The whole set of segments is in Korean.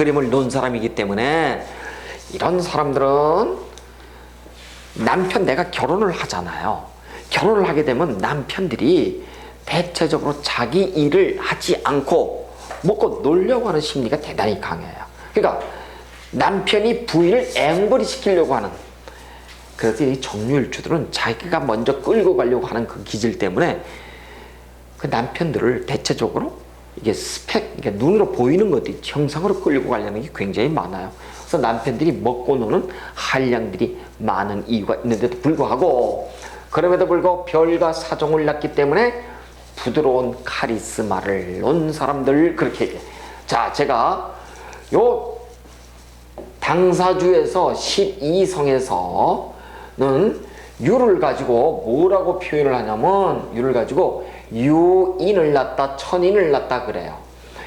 그림을 놓은 사람이기 때문에 이런 사람들은 남편 내가 결혼을 하잖아요. 결혼을 하게 되면 남편들이 대체적으로 자기 일을 하지 않고 먹고 놀려고 하는 심리가 대단히 강해요. 그러니까 남편이 부인을 앵벌이 시키려고 하는 그래서 이 정유일주들은 자기가 먼저 끌고 가려고 하는 그 기질 때문에 그 남편들을 대체적으로 이게 스펙, 이게 눈으로 보이는 것들이 형상으로 끌고 가려는 게 굉장히 많아요. 그래서 남편들이 먹고 노는 한량들이 많은 이유가 있는데도 불구하고 그럼에도 불구하고 별과 사종을 낳기 때문에 부드러운 카리스마를 놓은 사람들 그렇게 얘기해. 자, 제가 요 당사주에서 12성에서는 유를 가지고 뭐라고 표현을 하냐면 유를 가지고 유인을 낳다 천인을 낳다 그래요.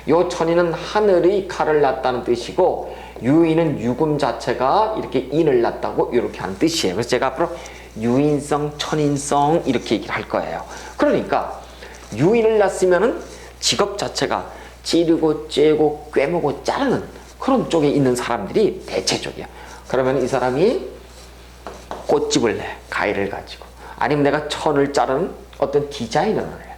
요 천인은 하늘의 칼을 낳다는 뜻이고 유인은 유금 자체가 이렇게 인을 낳다고 이렇게 하는 뜻이에요. 그래서 제가 앞으로 유인성, 천인성 이렇게 얘기를 할 거예요. 그러니까 유인을 낳았으면은 직업 자체가 찌르고 째고 꿰매고 자르는 그런 쪽에 있는 사람들이 대체적이야. 그러면 이 사람이 꽃집을 내, 가위를 가지고. 아니면 내가 천을 자르는 어떤 디자이너를 해.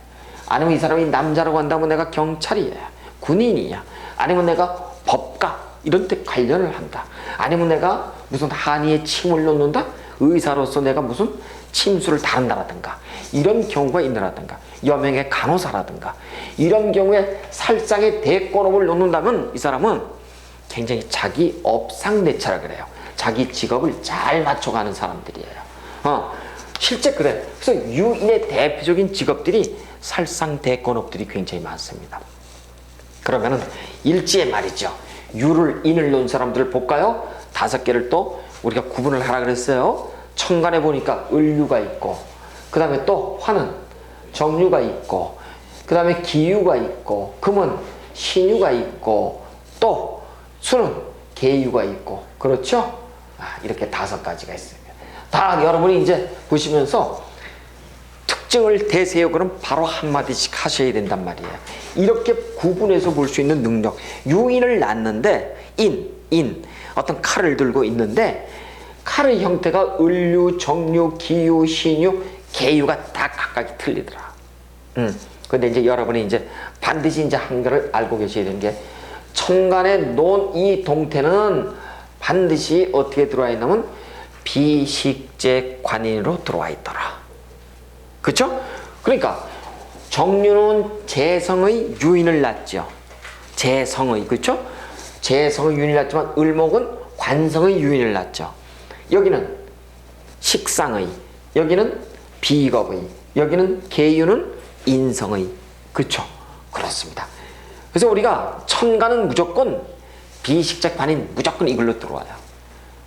아니면 이 사람이 남자라고 한다면 내가 경찰이야, 군인이야. 아니면 내가 법가, 이런 데 관련을 한다. 아니면 내가 무슨 한의에 침을 놓는다? 의사로서 내가 무슨 침수를 다룬다라든가. 이런 경우가 있느라든가. 여명의 간호사라든가. 이런 경우에 살상의 대권업을 놓는다면 이 사람은 굉장히 자기 업상내차라 그래요. 자기 직업을 잘 맞춰가는 사람들이에요. 어, 실제 그래. 그래서 유인의 대표적인 직업들이 살상 대권업들이 굉장히 많습니다. 그러면은 일지에 말이죠. 유를 인을 놓은 사람들을 볼까요? 다섯 개를 또 우리가 구분을 하라 그랬어요. 천간에 보니까 을유가 있고, 그 다음에 또 화는 정유가 있고, 그 다음에 기유가 있고, 금은 신유가 있고, 또 수는 계유가 있고, 그렇죠? 아, 이렇게 다섯 가지가 있습니다. 다 여러분이 이제 보시면서 특징을 대세요. 그럼 바로 한마디씩 하셔야 된단 말이에요. 이렇게 구분해서 볼 수 있는 능력. 유인을 낳는데, 인, 인, 어떤 칼을 들고 있는데, 칼의 형태가 을류, 정류, 기유, 신유, 계유가 다 각각이 틀리더라. 음. 근데 이제 여러분이 이제 반드시 이제 한가를 알고 계셔야 되는 게, 천간에 놓은 이 동태는 반드시 어떻게 들어와 있냐면, 비식재 관인으로 들어와 있더라. 그렇죠? 그러니까 정유는 재성의 유인을 낳죠. 재성의 그렇죠? 재성의 유인을 낳지만 을목은 관성의 유인을 낳죠. 여기는 식상의, 여기는 비겁의, 여기는 계유는 인성의 그렇죠? 그렇습니다. 그래서 우리가 천간은 무조건 비식적 관인 무조건 이걸로 들어와요.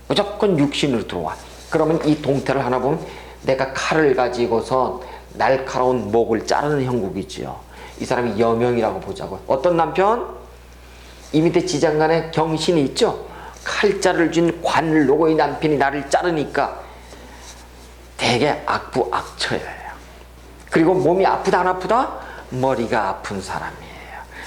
무조건 육신으로 들어와. 그러면 이 동태를 하나 보면 내가 칼을 가지고서 날카로운 목을 자르는 형국이지요. 이 사람이 여명이라고 보자고. 어떤 남편? 이 밑에 지장간에 경신이 있죠? 칼자를 쥔 관을 놓고 이 남편이 나를 자르니까 되게 악부 악처예요. 그리고 몸이 아프다 안 아프다? 머리가 아픈 사람이에요.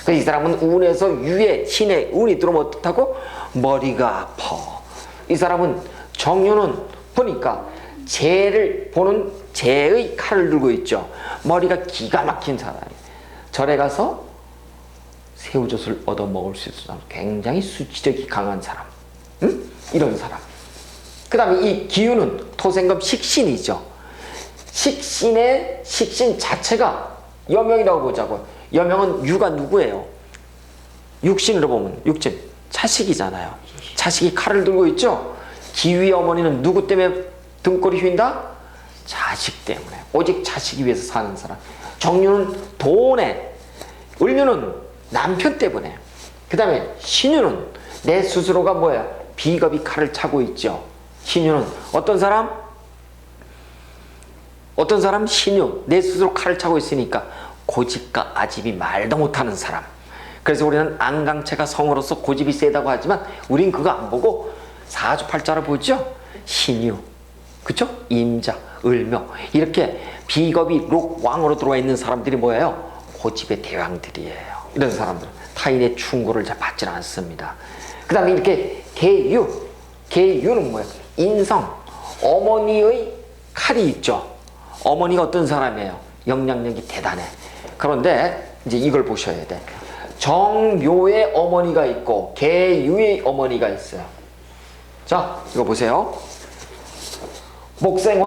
그래서 이 사람은 운에서 유에 신의 운이 들어오면 어떻다고? 머리가 아파. 이 사람은 정유는 보니까 재를 보는 재의 칼을 들고 있죠. 머리가 기가 막힌 사람이에요. 절에 가서 새우젓을 얻어 먹을 수 있는 사람. 굉장히 수치력이 강한 사람. 응? 이런 사람. 그 다음에 이 기운은 토생금 식신이죠. 식신의 식신 자체가 여명이라고 보자고. 여명은 유가 누구예요? 육신으로 보면 육신 차식이잖아요. 차식이 칼을 들고 있죠. 기위 어머니는 누구 때문에 등골이 휜다? 자식 때문에. 오직 자식이 위해서 사는 사람. 정유는 돈에, 을유는 남편 때문에. 그 다음에 신유는 내 스스로가 뭐야? 비겁이 칼을 차고 있죠. 신유는 어떤 사람? 어떤 사람? 신유. 내 스스로 칼을 차고 있으니까 고집과 아집이 말도 못하는 사람. 그래서 우리는 안강체가 성으로서 고집이 세다고 하지만 우린 그거 안 보고 사주팔자를 보죠. 신유, 그쵸? 임자, 을묘 이렇게 비겁이 록왕으로 들어와 있는 사람들이 뭐예요? 고집의 대왕들이에요. 이런 사람들 타인의 충고를 잘 받지 않습니다. 그 다음에 이렇게 계유, 계유는 뭐예요? 인성, 어머니의 칼이 있죠. 어머니가 어떤 사람이에요? 영향력이 대단해. 그런데 이제 이걸 보셔야 돼. 정묘의 어머니가 있고 계유의 어머니가 있어요. 자, 이거 보세요. 목생